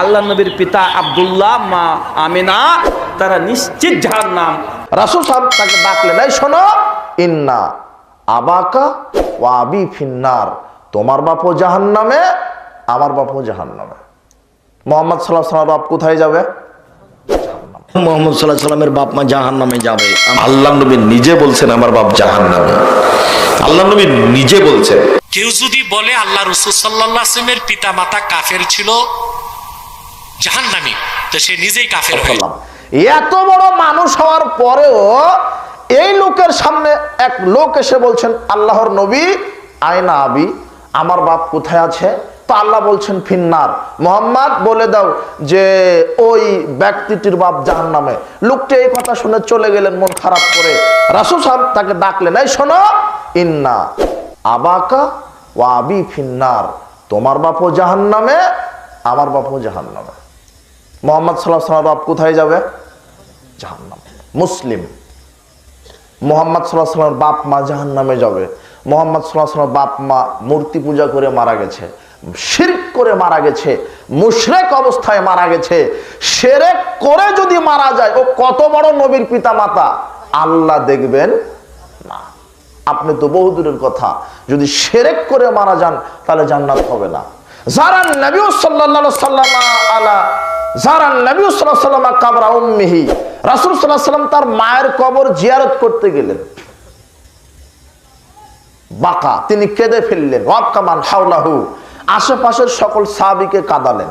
আল্লাহ নবীর পিতা আব্দুল্লাহ মা আমিনা তারা নিশ্চিত যার নাম রাসুল সাহেব তাকে ডাকলেন এই শোনো ইন্না আবাকা ও আবি ফিন্নার। তোমার বাপও জাহান নামে আমার বাপও জাহান নামে মোহাম্মদ সাল্লাহ সাল্লাম বাপ কোথায় যাবে? মোহাম্মদ সাল্লাহ সাল্লামের বাপ মা জাহান নামে যাবে। আল্লাহ নবী নিজে বলছেন আমার বাপ জাহান নামে আল্লাহ নবী নিজে বলছেন কেউ যদি বলে আল্লাহ রসুল সাল্লাহ পিতা মাতা কাফের ছিল জাহান্নামী। তো সে নিজেই কাফের সাল্লাম এত বড় মানুষ হওয়ার পরেও এই লোকের সামনে এক লোক এসে বলছেন, আল্লাহর নবী আয়না আবি, আমার বাপ কোথায় আছে? তো আল্লাহ বলছেন, ফিন্নার। মোহাম্মদ বলে দাও যে, ওই ব্যক্তিটির বাপ জাহান নামে লোকটি এই কথা শুনে চলে গেলেন, মন খারাপ করে। রাসুল সাহেব তাকে ডাকলেন, এই শোনো, ইন্না আবাকা ও আবি ফিন্নার। তোমার বাপও জাহান নামে আমার বাপও জাহান নামে মোহাম্মদ সাল্লাহ বাপ কোথায় যাবে? জাহান্নাম। মুসলিম। মোহাম্মদ সাল্লাহ সাল্লামের বাপ মা জাহান নামে যাবে। মোহাম্মদ সাল্লাহ সাল্লাম বাপ মা মূর্তি পূজা করে মারা গেছে। শিরক করে মারা গেছে। মুশরেক অবস্থায় মারা গেছে। সেরেক করে যদি মারা যায়, ও কত বড় নবীর পিতা মাতা আল্লাহ দেখবেন না। আপনি তো বহুদূরের কথা। যদি সেরেক করে মারা যান, তাহলে জান্নাত হবে না। যারা নবী সাল্লাল্লাহু সাল্লাম আলা নবী কাবরা উম্মিহি, রাসূল তার মায়ের কবর জিয়ারত করতে গেলেন। তিনি কেঁদে ফেললেন। ওয়াক্কামান হাওলাহু, আশেপাশের সকল সাহাবীকে কাঁদালেন।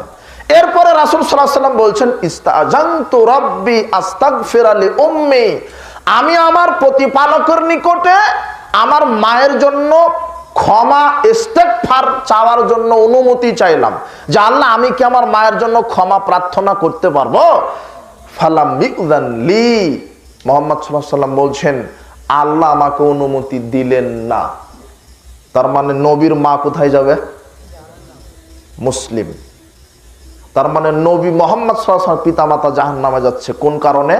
এরপরে রাসুল সাল্লাল্লাহু সাল্লাম বলছেন, ইস্তাজানতু রাব্বি আস্তাগফির আলি উম্মি আমি আমার প্রতিপালকের নিকটে আমার মায়ের জন্য ক্ষমা ইস্তেগফার চাওয়ার জন্য অনুমতি চাইলাম যে আল্লাহ, আমি কি আমার মায়ের জন্য ক্ষমা প্রার্থনা করতে পারব? ফালাম মোহাম্মদ সাল্লাম বলছেন, আল্লাহ আমাকে অনুমতি দিলেন না। তার মানে নবীর মা কোথায় যাবে? মুসলিম। তার মানে নবী মোহাম্মদ সাল্লাল্লাহু পিতা মাতা জাহান নামে যাচ্ছে। কোন কারণে?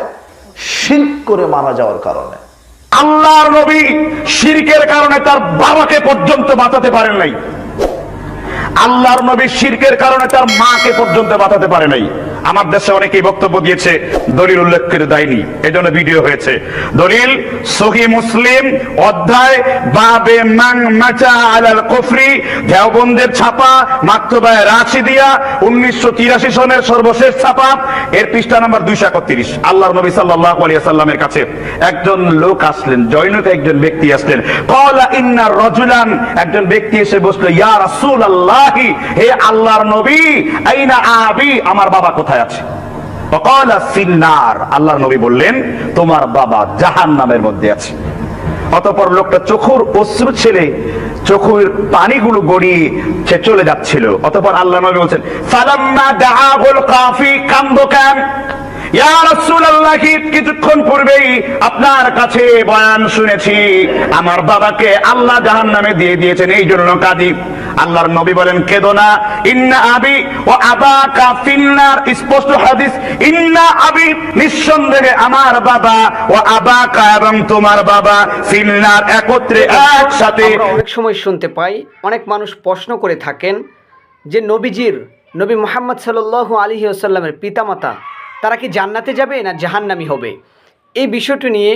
শিল্প করে মারা যাওয়ার কারণে। আল্লাহর নবী শিরকের কারণে তার বাবাকে পর্যন্ত বাঁচাতে পারেন নাই। আল্লাহর নবী শিরকের কারণে তার মাকে পর্যন্ত বাঁচাতে পারে নাই। আমার দেশে অনেকেই বক্তব্য দিয়েছে, দলিল উল্লেখ করে দেয়নি। এই জন্য ভিডিও হয়েছে। দলিল, সহি মুসলিম অধ্যায়, বাবে মাং মাচা আলাল কুফরি, দেওবন্দের ছাপা, মাক্তবায় রাশিদিয়া, উনিশশো তিরাশি সনের সর্বশেষ ছাপা, এর পৃষ্ঠা নাম্বার দুইশো একত্রিশ। আল্লাহর নবী সাল্লাহ আলিয়া সাল্লামের কাছে একজন লোক আসলেন জৈনক একজন ব্যক্তি আসলেন। কলা ইন্নার রজুলান, একজন ব্যক্তি এসে বসল, ইয়া রাসূল আল্লাহি হে আল্লাহর নবী, আইনা আবি, আমার বাবা কোথায়? আছে? আল্লাহ নবী বললেন, তোমার বাবা জাহান নামের মধ্যে আছে। অতপর লোকটা চোখুর অশ্রু ছেলে চোখুর পানিগুলো গড়িয়ে সে চলে যাচ্ছিল। অতপর আল্লাহ নবী বলছেন কিছুক্ষণ পূর্বেই আপনার কাছে বয়ান শুনেছি। আমার বাবাকে আল্লাহ জাহান্নামে দিয়ে দিয়েছেন, এই জন্য কাঁদি। আল্লাহর নবী বলেন, কেদো না। ইন্না আবি ও আবাকা ফিন্নার। স্পষ্ট হাদিস, ইন্না আবি, নিঃসন্দেহে আমার বাবা ও আবাকা এবং তোমার বাবা ফিন্নার একত্রে একসাথে অনেক সময় শুনতে পাই, অনেক মানুষ প্রশ্ন করে থাকেন যে নবীজির, নবী মোহাম্মদ সাল্লু আলী আসাল্লামের পিতামাতা তারা কি জান্নাতে যাবে না জাহান্নামি হবে? এই বিষয়টি নিয়ে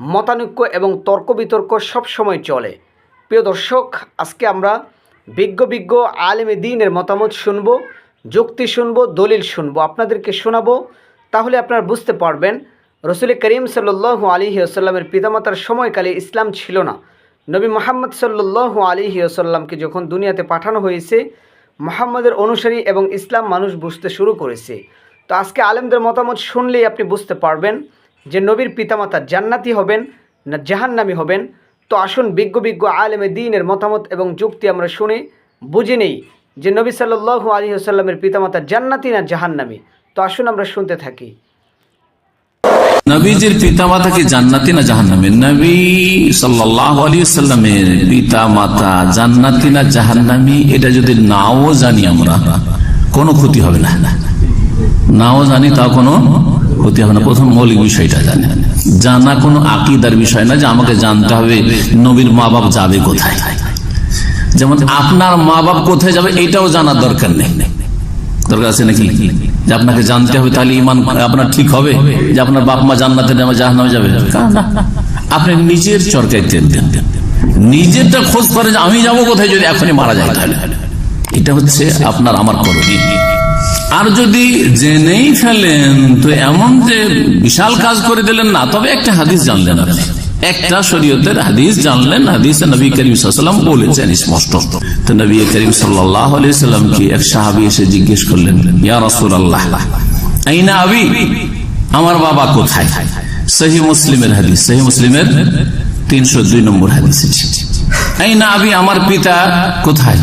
মতানৈক্য এবং তর্ক বিতর্ক সব সময় চলে। প্রিয় দর্শক, আজকে আমরা বিজ্ঞ বিজ্ঞ আলেমে দিনের মতামত শুনব, যুক্তি শুনব, দলিল শুনব। আপনাদেরকে শোনাবো, তাহলে আপনারা বুঝতে পারবেন, রসুল করিম সাল্লু আলী আসাল্লামের পিতামাতার সময়কালে ইসলাম ছিল না। নবী মোহাম্মদ সাল্লু আলিহি আসাল্লামকে যখন দুনিয়াতে পাঠানো হয়েছে, মোহাম্মদের অনুসারী এবং ইসলাম মানুষ বুঝতে শুরু করেছে। তো আজকে আলেমদের মতামত শুনলেই আপনি বুঝতে পারবেন যে নবীর পিতামাতা জান্নাতি হবেন না জাহান্নামি হবেন। তো আসুন বিজ্ঞ বিজ্ঞ আলেমে দিনের মতামত এবং যুক্তি আমরা শুনি। বুঝে নেই যে নবী সাল্লু আলী আসাল্লামের পিতামাতা জান্নাতি না জাহান্নামি। তো আসুন আমরা শুনতে থাকি। নবীজির পিতা মাতা কি জান্নাতি না জাহান্নামী? নবী সাল্লামের পিতা মাতা জান্নাতি না জাহান্নামী, এটা যদি নাও জানি আমরা, কোনো ক্ষতি হবে না। নাও জানি তা কোনো ক্ষতি হবে না। প্রথম মৌলিক বিষয়টা জানি। জানা কোনো আকিদার বিষয় না যে আমাকে জানতে হবে নবীর মা বাপ যাবে কোথায়। যেমন আপনার মা বাপ কোথায় যাবে এটাও জানার দরকার নেই। দরকার আছে নাকি? যে আপনাকে জানতে হবে তাহলে ইমান আপনার ঠিক হবে। যে আপনার বাপ মা জান্নাতে নেমে জাহান্নামে যাবে। আপনি নিজের চরকায় তেল দেন। নিজেরটা খোঁজ করে যে আমি যাব কোথায় যদি এখনই মারা যায় তাহলে। এটা হচ্ছে আপনার আমার করণীয়। আর যদি জেনেই ফেলেন, তো এমন যে বিশাল কাজ করে দিলেন না, তবে একটা হাদিস জানলেন আপনি। একটা শরীয়তের হাদিস জানলেন, হাদিস নবী করিম সাল্লাম বলেছেন স্পষ্ট। তো নবী করিম সাল্লাম কি এক সাহাবি এসে জিজ্ঞেস করলেন, ইয়া রসুল আল্লাহ আইনা আবি? আমার বাবা কোথায়? সহি মুসলিমের হাদিস, সহি মুসলিমের তিনশো দুই নম্বর হাদিস আইনা আবি, আমার পিতা কোথায়?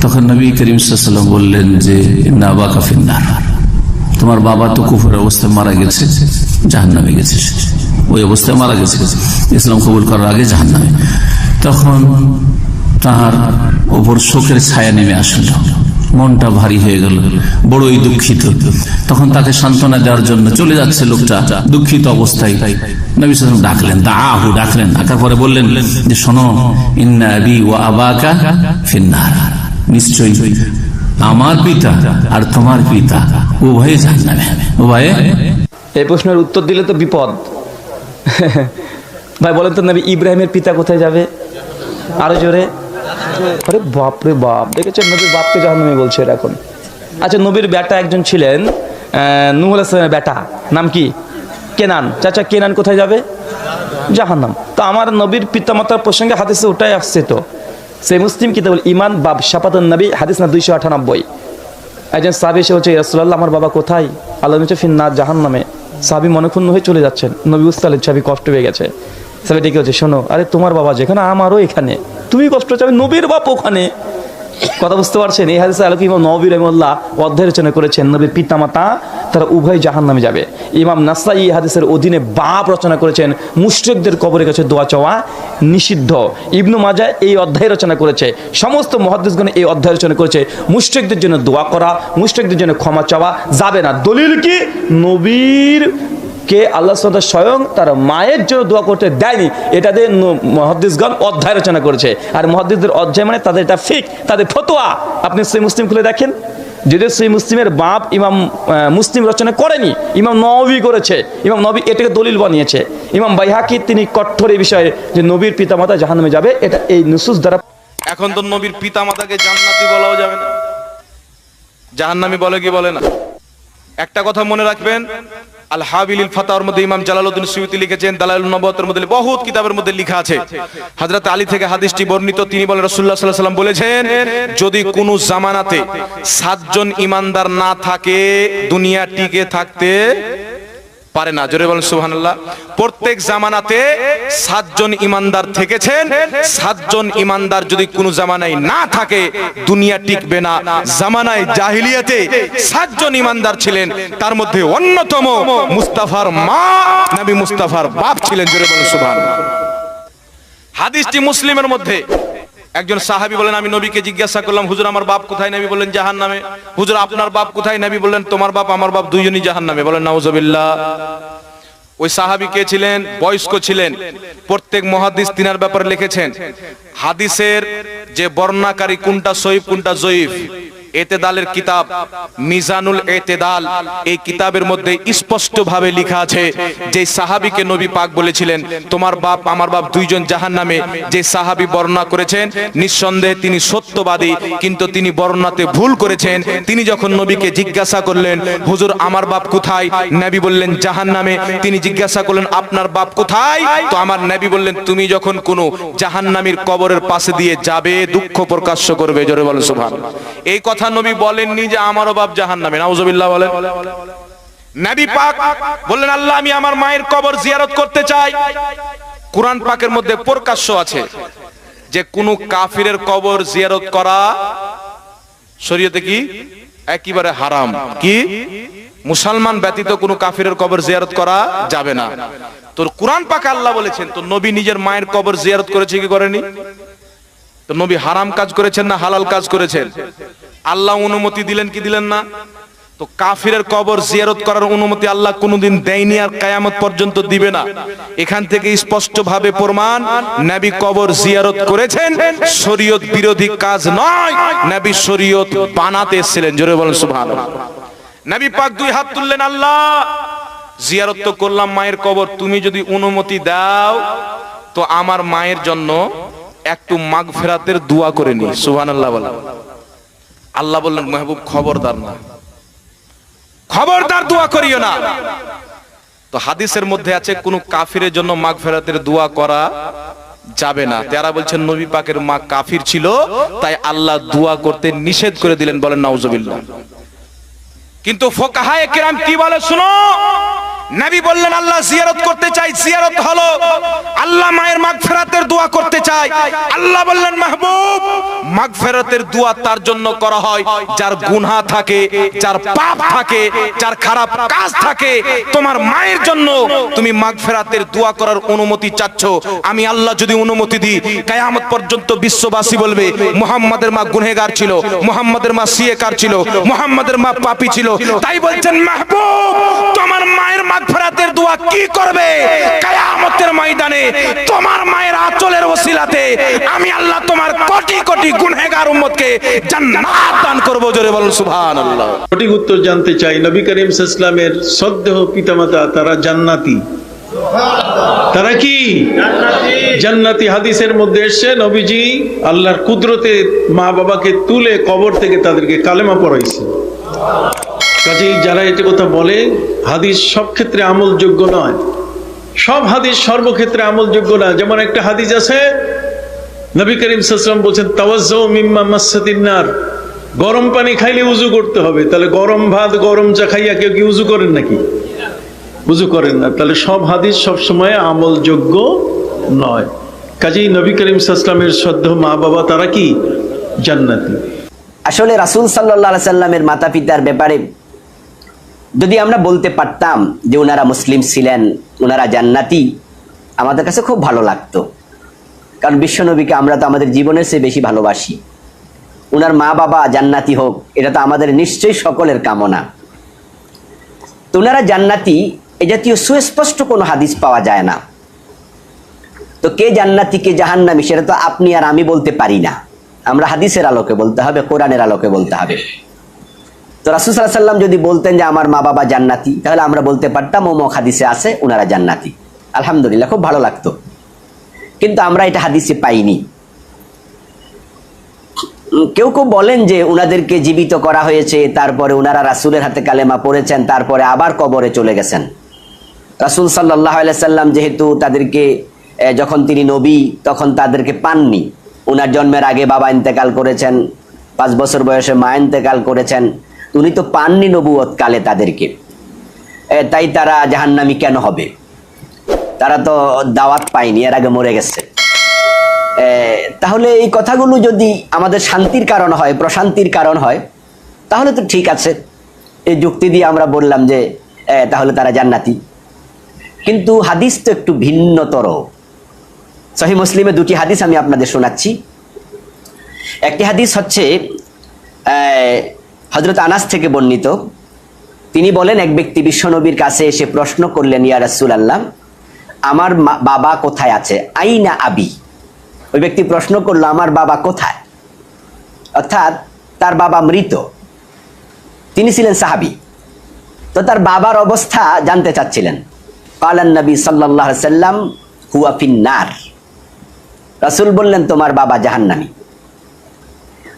তখন নবী করিম সাল্লাম বললেন যে না বা কাফিন্নার তোমার বাবা তো কুফুরের অবস্থায় মারা গেছে জাহান নামে গেছে। ওই অবস্থায় মারা গেছে। ইসলাম কবুল করার আগে জাহান নামে তখন তাহার ওপর শোকের ছায়া নেমে আসলো। মনটা ভারী হয়ে গেল, বড়ই দুঃখিত। তখন তাকে সান্ত্বনা দেওয়ার জন্য চলে যাচ্ছে লোকটা, দুঃখিত অবস্থায়। নবী সাল্লাম ডাকলেন দা আহু ডাকলেন, ডাকার পরে বললেন যে, শোনো, ইন্না ও আবাকা ফিন্নার। নিশ্চয়ই। আমার পিতা আর তোমার পিতা উভয়ে জাহান্নামে। উভয়ে? এই প্রশ্নের উত্তর দিলে তো বিপদ। ভাই, বলেন তো নবী, ইব্রাহিমের পিতা কোথায় যাবে? আরও জোরে। আরে বাপ রে বাপ, দেখেছেন নবীর বাপকে জাহান্নামী বলছে এরা এখন। আচ্ছা নবীর বেটা একজন ছিলেন নূহ আলাইহিস বেটা। নাম কি? কেনান। চাচা, কেনান কোথায় যাবে? জাহান্নাম। তো আমার নবীর পিতামাতার প্রসঙ্গে হাদিসে ওটাই আসছে তো। সেই মুসলিম কিতাবুল ইমান বাব শাপাতুন নবী, হাদিস না দুইশো আটানব্বই। একজন সাবি এসে বলছে রসুল্লাহ আমার বাবা কোথায়? আল্লাহ হচ্ছে ফিন্নার জাহান নামে সাবি মনক্ষুণ্ণ হয়ে চলে যাচ্ছেন। নবী উস্তালেন সাবি কষ্ট হয়ে গেছে। সাবি ডেকে হচ্ছে শোনো, আরে তোমার বাবা যেখানে, আমারও এখানে। তুমি কষ্ট চাবে নবীর বাপ ওখানে। কথা বুঝতে পারছেন? এই হাদিসে আলোকে ইমাম নবী অধ্যায় রচনা করেছেন, নবীর পিতামাতা তারা উভয় জাহান নামে যাবে। ইমাম নাসাই হাদিসের অধীনে বাপ রচনা করেছেন, মুশ্রিকদের কবরের কাছে দোয়া চাওয়া নিষিদ্ধ। ইবনু মাজা এই অধ্যায় রচনা করেছে, সমস্ত মহাদিসগণ এই অধ্যায় রচনা করেছে। মুশ্রিকদের জন্য দোয়া করা, মুশ্রিকদের জন্য ক্ষমা চাওয়া যাবে না। দলিল কি? নবীর কে আল্লাহ সাল্লাহ স্বয়ং তার মায়ের জন্য দোয়া করতে দেয়নি, এটা দিয়ে মহাদ্দিসগণ অধ্যায় রচনা করেছে। আর মহাদ্দিসদের অধ্যায় মানে তাদের এটা ফিক তাদের ফতোয়া। আপনি সেই মুসলিম খুলে দেখেন। যদিও সেই মুসলিমের বাপ ইমাম মুসলিম রচনা করেনি, ইমাম নবী করেছে, ইমাম নবী এটাকে দলিল বানিয়েছে। ইমাম বাইহাকি তিনি কঠোর এই বিষয়ে যে নবীর পিতামাতা জাহান্নামে যাবে, এটা এই নুসুস দ্বারা এখন তো নবীর পিতামাতাকে জান্নাতি বলাও যাবে না। জাহান্নামি বলে কি বলে না? একটা কথা মনে রাখবেন ফাতার মধ্যে ইমাম লিখেছেন মধ্যে বহুত মধ্যে লেখা আছে। থেকে বর্ণিত, তিনি সাল্লাম বলেছেন, যদি কোন জামানাতে সাতজন ইমানদার না থাকে, দুনিয়া টিকে থাকতে পারে না। জোরে বলেন, সুবহানাল্লাহ। প্রত্যেক জামানাতে সাতজন ইমানদার থেকেছেন। সাতজন ইমানদার যদি কোনো জামানায় না থাকে, দুনিয়া টিকবে না। জামানায় জাহিলিয়াতে সাতজন ইমানদার ছিলেন। তার মধ্যে অন্যতম মুস্তাফার মা, নবী মুস্তাফার বাপ ছিলেন। জোরে বলেন, সুবহানাল্লাহ। হাদিসটি মুসলিমের মধ্যে একজন সাহাবি বলেন, আমি নবীকে জিজ্ঞাসা করলাম, হুজুর, আমার বাপ কোথায়? নবী বললেন জাহান নামে হুজুর, আপনার বাপ কোথায়? নবী বললেন, তোমার বাপ, আমার বাপ দুইজনই জাহান নামে বলেন নাউজবিল্লা ওই সাহাবি কে ছিলেন? বয়স্ক ছিলেন। প্রত্যেক মহাদিস তিনার ব্যাপারে লিখেছেন, হাদিসের যে বর্ণাকারী কোনটা সহিব কোনটা জয়ীফ। এতেদালের কিতাব, মিজানুল এতেদাল, এই কিতাবের মধ্যে স্পষ্ট ভাবে লেখা আছে যে সাহাবীকে নবী পাক বলেছিলেন, তোমার বাপ, আমার বাপ দুইজন জাহান নামে যে সাহাবী বর্ণনা করেছেন, নিঃসন্দেহে তিনি সত্যবাদী, কিন্তু তিনি বর্ণনাতে ভুল করেছেন। তিনি যখন নবীকে জিজ্ঞাসা করলেন, হুজুর, আমার বাপ কোথায়? নবী বললেন জাহান নামে তিনি জিজ্ঞাসা করলেন, আপনার বাপ কোথায়? তো আমার নবী বললেন, তুমি যখন কোনো জাহান্নামীর কবরের পাশে দিয়ে যাবে, দুঃখ প্রকাশ্য করবে। জোরে বলেন, সুবহানাল্লাহ। এই কথা নবী বলেননি যে আমারও বাপ জাহান্নামে, নাউজুবিল্লাহ বলেন। নবী পাক বললেন, আল্লাহ, আমি আমার মায়ের কবর জিয়ারত করতে চাই। কোরআন পাকের মধ্যে প্রকাশ্য আছে যে কোনো কাফিরের কবর জিয়ারত করা শরীয়তে কি? একেবারে হারাম। কি? মুসলমান ব্যতীত কোনো কাফিরের কবর জিয়ারত করা যাবে না। তোর কোরআন পাকে আল্লাহ বলেছেন তো নবী নিজের মায়ের কবর জিয়ারত করেছে কি করেনি? তো নবী হারাম কাজ করেছেন না হালাল কাজ করেছেন? আল্লাহ অনুমতি দিলেন কি দিলেন না? তো কাফিরের কবর জিয়ারত করার অনুমতি আল্লাহ কোনোদিন দেয়নি আর কায়ামত পর্যন্ত দিবে না। এখান থেকে স্পষ্ট ভাবে প্রমাণ, নবী কবর জিয়ারত করেছেন, শরীয়ত বিরোধী কাজ নয়, নবী শরীয়ত বানাতে এসেছিলেন, জোরে বলেন সুবহানাল্লাহ। নবী পাক দুই হাত তুললেন, আল্লাহ, জিয়ারত তো করলাম মায়ের কবর, তুমি যদি অনুমতি দাও, তো আমার মায়ের জন্য একটু মাগ ফেরাতের দোয়া করে নি সুবহানাল্লাহ বলেন। আল্লাহ বললেন মেহবুব খবরদার না। খবরদার দোয়া করিও না। তো হাদিসের মধ্যে আছে কোন কাফিরের জন্য মাগ ফেরাতের দোয়া করা যাবে না। তারা বলছেন নবী পাকের মা কাফির ছিল তাই আল্লাহ দোয়া করতে নিষেধ করে দিলেন। বলেন নাউজুবিল্লাহ। কিন্তু ফোকাহায়ে কেরাম কি বলে শুনো? নবী বললেন আল্লাহ জিয়ারত করতে চাই জিয়ারত হলো আল্লাহ মায়ের মাগফিরাতের দোয়া করতে চাই আল্লাহ বললেন, মাহবুব, মাগফিরাতের দোয়া তার জন্য করা হয়। যার গুনাহ থাকে, যার পাপ থাকে, যার খারাপ কাজ থাকে, তোমার মায়ের জন্য তুমি মাগফিরাতের দোয়া করার অনুমতি চাচ্ছ। আমি আল্লাহ যদি অনুমতি দিই, কিয়ামত পর্যন্ত বিশ্ববাসী বলবে, মুহাম্মাদের মা গুনহেগার ছিল, মুহাম্মাদের মা সিয়েকার ছিল, মুহাম্মাদের মা পাপী ছিল। তাই বলছেন, মাহবুব, তোমার মায়ের মাগফিরাতের দোয়া কি করবে? কিয়ামতের ময়দানে তোমার মায়ের আঁচলের ওসিলাতে আমি আল্লাহ তোমার কোটি কোটি গুনহেগার উম্মতকে জান্নাত দান করব জোরে বলুন সুবহানাল্লাহ। সঠিক উত্তর জানতে চাই নবী করিম ইসলামের সদ্দেহ পিতামাতা তারা জান্নাতি। তারা কি? জান্নাতি হাদিসের মধ্যে এসছে নবীজি আল্লাহর কুদরতে মা বাবাকে তুলে কবর থেকে তাদেরকে কালেমা পড়াইছে। কাজেই যারা এটা কথা বলে হাদিস সব ক্ষেত্রে আমলযোগ্য নয়। সব হাদিস সর্বক্ষেত্রে আমলযোগ্য না। যেমন একটা হাদিস আছে, নবী করিম সাল্লাম বলছেন, তাওয়াজ্জ মিম্মা মাসাতিন্নার গরম পানি খাইলে উজু করতে হবে। তাহলে গরম ভাত, গরম চা খাইয়া কেউ কি উজু করেন নাকি? উজু করেন না। তাহলে সব হাদিস সব সময় আমলযোগ্য নয়। কাজেই নবী করিম সাল্লামের শ্রদ্ধ মা বাবা তারা কি? জান্নাতি। আসলে রাসুল সাল্লাহ সাল্লামের মাতা পিতার ব্যাপারে যদি আমরা বলতে পারতাম যে ওনারা মুসলিম ছিলেন ওনারা জান্নাতি, আমাদের কাছে খুব ভালো লাগতো। কারণ বিশ্বনবীকে আমরা তো আমাদের জীবনের চেয়ে বেশি ভালোবাসি। ওনার মা বাবা জান্নাতি হোক, এটা তো আমাদের নিশ্চয়ই সকলের কামনা। তো ওনারা জান্নাতি, এ জাতীয় সুস্পষ্ট কোনো হাদিস পাওয়া যায় না। তো কে জান্নাতি, কে জাহান্নামি, সেটা তো আপনি আর আমি বলতে পারি না। আমরা হাদিসের আলোকে বলতে হবে, কোরআনের আলোকে বলতে হবে। তো রাসুল সাল্লাহ সাল্লাম যদি বলতেন যে আমার মা বাবা জান্নাতি, তাহলে আমরা বলতে পারতাম ওমক হাদিসে আছে ওনারা জান্নাতি। আলহামদুলিল্লাহ, খুব ভালো লাগতো। কিন্তু আমরা এটা হাদিসে পাইনি। কেউ কেউ বলেন যে উনাদেরকে জীবিত করা হয়েছে, তারপরে উনারা রাসুলের হাতে কালেমা পড়েছেন, তারপরে আবার কবরে চলে গেছেন। রাসুল সাল্লাহ সাল্লাম যেহেতু তাদেরকে যখন তিনি নবী, তখন তাদেরকে পাননি। উনার জন্মের আগে বাবা ইন্তেকাল করেছেন, পাঁচ বছর বয়সে মা ইন্তেকাল করেছেন। উনি তো পাননি নবুয়ত কালে তাদেরকে। তাই তারা জাহান্নামি কেন হবে? তারা তো দাওয়াত পায়নি, এর আগে মরে গেছে। তাহলে এই কথাগুলো যদি আমাদের শান্তির কারণ হয়, প্রশান্তির কারণ হয়, তাহলে তো ঠিক আছে। এই যুক্তি দিয়ে আমরা বললাম যে তাহলে তারা জান্নাতি। কিন্তু হাদিস তো একটু ভিন্নতর। সহি মুসলিমে দুটি হাদিস আমি আপনাদের শোনাচ্ছি। একটি হাদিস হচ্ছে হজরত আনাস থেকে বর্ণিত, তিনি বলেন, এক ব্যক্তি বিশ্বনবীর কাছে এসে প্রশ্ন করলেন, ইয়া রাসুল আল্লাহ আমার বাবা কোথায় আছে? আইনা আবি? ওই ব্যক্তি প্রশ্ন করল, আমার বাবা কোথায়? অর্থাৎ তার বাবা মৃত। তিনি ছিলেন সাহাবি। তো তার বাবার অবস্থা জানতে চাচ্ছিলেন। কালান সাল্লাহ সাল্লাম, হুয়া ফিন্নার। রাসুল বললেন, তোমার বাবা জাহান্নামি।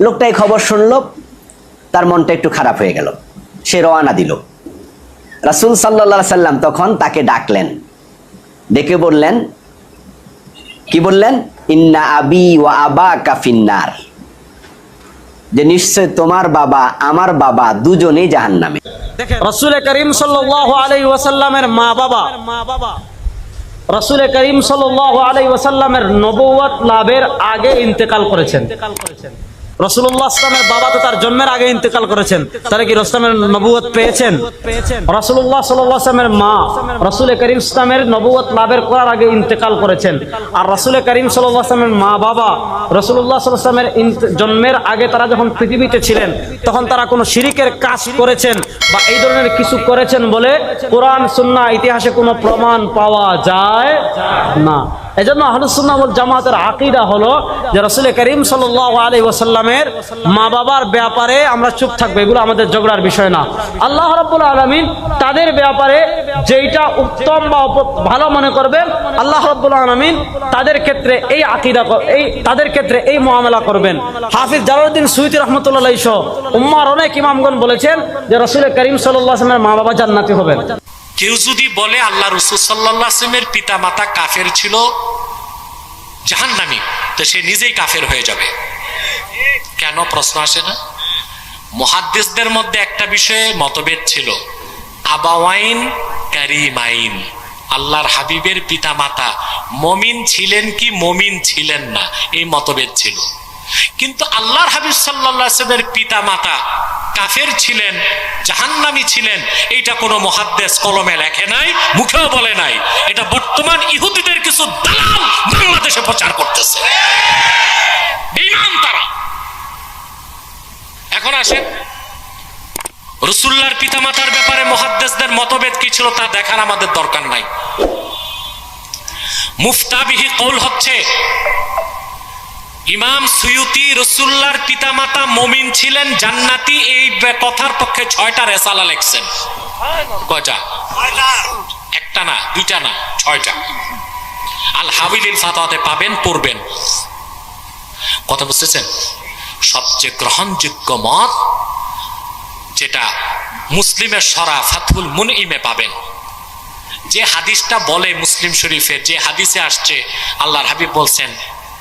লোকটা এই খবর শুনল তার মনটা একটু খারাপ হয়ে গেল। সে রওয়ানা দিল। রাসুল সাল্লাহ সাল্লাম তখন তাকে ডাকলেন। ডেকে বললেন, কি বললেন? ইন্না আবি ওয়া আবা কাফিন্নার যে নিশ্চয় তোমার বাবা, আমার বাবা দুজনেই জাহান্নামে। রসুল করিম সাল্লাহ আলাই ওয়াসাল্লামের মা বাবা মা বাবা রসুল করিম সাল্লাহ আলাই ওয়াসাল্লামের নবুয়াত লাভের আগে ইন্তেকাল করেছেন। রসুল্লাহ আসলামের বাবা তো তার জন্মের আগে ইন্তেকাল করেছেন। তাহলে কি রসলামের নবুয়ত পেয়েছেন? রসুল্লাহ সাল্লামের মা রসুল করিম ইসলামের নবুয়ত লাভের করার আগে ইন্তেকাল করেছেন। আর রসুল করিম সাল্লামের মা বাবা রসুল্লাহ সাল্লামের জন্মের আগে তারা যখন পৃথিবীতে ছিলেন, তখন তারা কোনো শিরিকের কাজ করেছেন বা এই ধরনের কিছু করেছেন বলে কোরআন সুন্না ইতিহাসে কোনো প্রমাণ পাওয়া যায় না। আহলুসুন্নাহ ওয়াল জামাতের আকীদা হলো যে রাসূল করিম সাল্লাল্লাহু আলাইহি ওয়াসাল্লামের মা বাবার ব্যাপারে আমরা চুপ থাকব, এগুলো আমাদের ঝগড়ার বিষয় না। আল্লাহ রাব্বুল আলামিন তাদের ব্যাপারে যেইটা উত্তম বা ভালো মনে করবেন, আল্লাহ রাব্বুল আলামিন তাদের ক্ষেত্রে এই আকীদা এই, তাদের ক্ষেত্রে এই মুআমালা করবেন। হাফিজ জালালউদ্দিন সুয়ুতী রাহমাতুল্লাহ উম্মার অনেক ইমামগণ বলেছেন যে রাসূল করিম আলাইহি মা বাবা জান্নাতি হবেন। কেউ যদি বলে আল্লাহ রসুল সাল্লাহ আসলামের পিতা মাতা কাফের ছিল জাহান্নামী, তো সে নিজেই কাফের হয়ে যাবে। কেন প্রশ্ন আসে না? মহাদ্দেশদের মধ্যে একটা বিষয়ে মতভেদ ছিল। আবাওয়াইন কারিমাইন আল্লাহর হাবিবের পিতা মাতা মমিন ছিলেন কি মমিন ছিলেন না, এই মতভেদ ছিল। কিন্তু আল্লাহর হাবিব সাল্লামের পিতা মাতা কাফের ছিলেন, জাহান্নামী ছিলেন, এইটা কোনো মহাদ্দেশ কলমে লেখে নাই, মুখেও বলে নাই। এটা বর্তমান ইহুদিদের কিছু দালাল বাংলাদেশে প্রচার করতেছে। বেঈমান তারা। এখন আসেন রসুল্লার পিতামাতার ব্যাপারে মহাদ্দেশদের মতভেদ কি ছিল তা দেখার আমাদের দরকার নাই। মুফতাবিহি কৌল হচ্ছে ইমাম সুয়ুতি রসুল্লার পিতামাতা মমিন ছিলেন, জান্নাতি এই কথার পক্ষে ছয়টা রেসালা লেখছেন। কয়টা? একটা না, দুইটা না, ছয়টা। আল হাবিলিল ফাতাতে পাবেন, পড়বেন। কথা বুঝতেছেন? সবচেয়ে গ্রহণযোগ্য মত যেটা মুসলিমের সরা ফাতুল মুন ইমে পাবেন। যে হাদিসটা বলে মুসলিম শরীফের, যে হাদিসে আসছে, আল্লাহর হাবিব বলছেন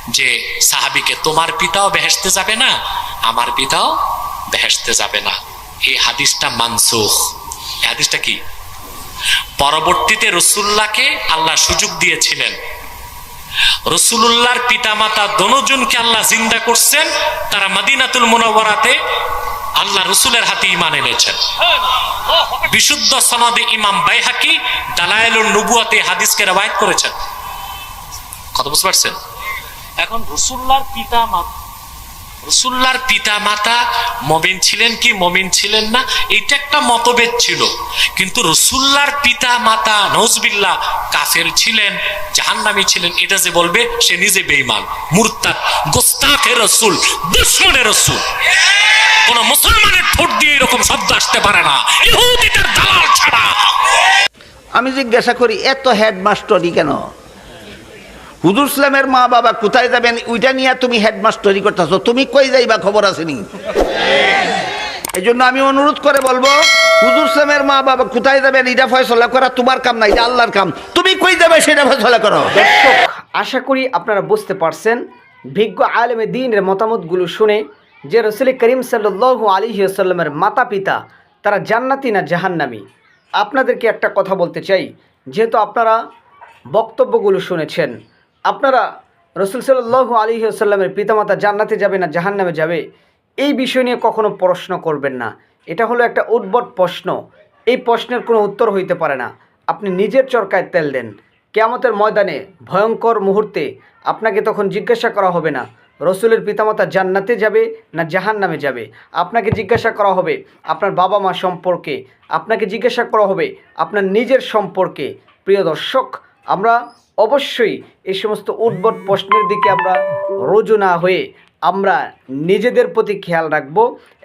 যে, সাহাবিকে তোমার পিতাও বেহেসতে যাবে না? আমার পিতাও বেহেসতে যাবে না। এই হাদিসটা মানসুখ। এই হাদিসটা কি? পরবর্তীতে রসুল্লাহকে আল্লাহ সুযোগ দিয়েছিলেন। রসুল্লাহর পিতামাতা দনোজনকে আল্লাহ জিন্দা করছেন। তারা মদিনাতুল মুনাওয়ারাতে আল্লাহ রসুলের হাতে ইমান এনেছেন। বিশুদ্ধ সনদে ইমাম বাইহাকি দালায়েলুন নবুয়াতে হাদিসকে রবায়ত করেছেন। কথা বুঝতে পারছেন? এখন রসুল্লার পিতা মাতা রসুল্লার পিতা মাতা মমিন ছিলেন কি মমিন ছিলেন না? এটা একটা মতভেদ ছিল। কিন্তু রসুল্লার পিতা মাতা নজবিল্লা কাফের ছিলেন, জাহান্নামী ছিলেন, এটা যে বলবে, সে নিজে বেঈমান, মুরতাদ, গোস্তাখে রসুল দুশ্মনের রসুল। কোন মুসলমানের ঠোঁট দিয়ে এরকম শব্দ আসতে পারে না। দালাল ছাড়া। আমি জিজ্ঞাসা করি, এত হেডমাস্টারি কেন? হুজুর ইসলামের মা বাবা কোথায় যাবেন, ওইটা নিয়ে তুমি হেডমাস্টারি করতেছো। তুমি কই যাইবা খবর আসেনি এই জন্য আমি অনুরোধ করে বলব, হুজুর ইসলামের মা বাবা কোথায় যাবেন, এটা ফয়সলা করা তোমার কাম না, এটা আল্লাহর কাম। তুমি কই যাবে সেটা ফয়সলা করো। আশা করি আপনারা বুঝতে পারছেন, ভিজ্ঞ আলেমে দিনের মতামতগুলো শুনে যে রসুল করিম সাল্লু আলী আসাল্লামের মাতা পিতা তারা জান্নাতি না জাহান্নামি? আপনাদেরকে একটা কথা বলতে চাই, যেহেতু আপনারা বক্তব্যগুলো শুনেছেন। আপনারা রসুল সাল্লু আলী আসাল্লামের পিতামাতা জান্নাতে যাবে না জাহান্নামে যাবে, এই বিষয় নিয়ে কখনো প্রশ্ন করবেন না। এটা হলো একটা উদ্ভট প্রশ্ন। এই প্রশ্নের কোনো উত্তর হইতে পারে না। আপনি নিজের চরকায় তেল দেন। কেয়ামতের ময়দানে ভয়ঙ্কর মুহূর্তে আপনাকে তখন জিজ্ঞাসা করা হবে না, রসুলের পিতামাতা জান্নাতে যাবে না জাহান নামে যাবে? আপনাকে জিজ্ঞাসা করা হবে আপনার বাবা মা সম্পর্কে। আপনাকে জিজ্ঞাসা করা হবে আপনার নিজের সম্পর্কে। প্রিয় দর্শক আমরা অবশ্যই এই সমস্ত উদ্ভট প্রশ্নের দিকে আমরা রোজু না হয়ে আমরা নিজেদের প্রতি খেয়াল রাখব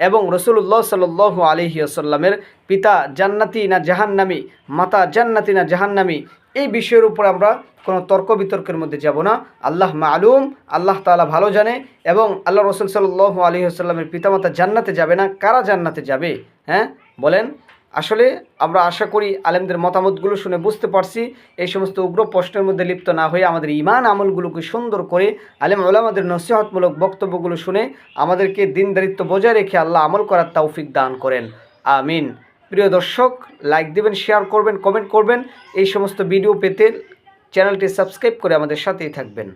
এবং রসুল্লাহ সাল আলহি আসাল্লামের পিতা জান্নাতি না জাহান্নামি, মাতা জান্নাতি না জাহান্নামি, এই বিষয়ের উপর আমরা কোনো তর্ক বিতর্কের মধ্যে যাব না। আল্লাহ মালুম, আল্লাহ তাআলা ভালো জানে এবং আল্লাহ রসুল সাল্লাহ আলী আসাল্লামের পিতামাতা জান্নাতে যাবে না। কারা জান্নাতে যাবে? হ্যাঁ বলেন। আসলে আমরা আশা করি আলেমদের মতামতগুলো শুনে বুঝতে পারছি। এই সমস্ত উগ্র প্রশ্নের মধ্যে লিপ্ত না হয়ে আমাদের ইমান আমলগুলোকে সুন্দর করে আলেম ওলামাদের নসিহতমূলক বক্তব্যগুলো শুনে আমাদেরকে দিনদারিত্ব বজায় রেখে আল্লাহ আমল করার তৌফিক দান করেন। আমিন। প্রিয় দর্শক লাইক দেবেন শেয়ার করবেন কমেন্ট করবেন। এই সমস্ত ভিডিও পেতে চ্যানেলটি সাবস্ক্রাইব করে আমাদের সাথেই থাকবেন।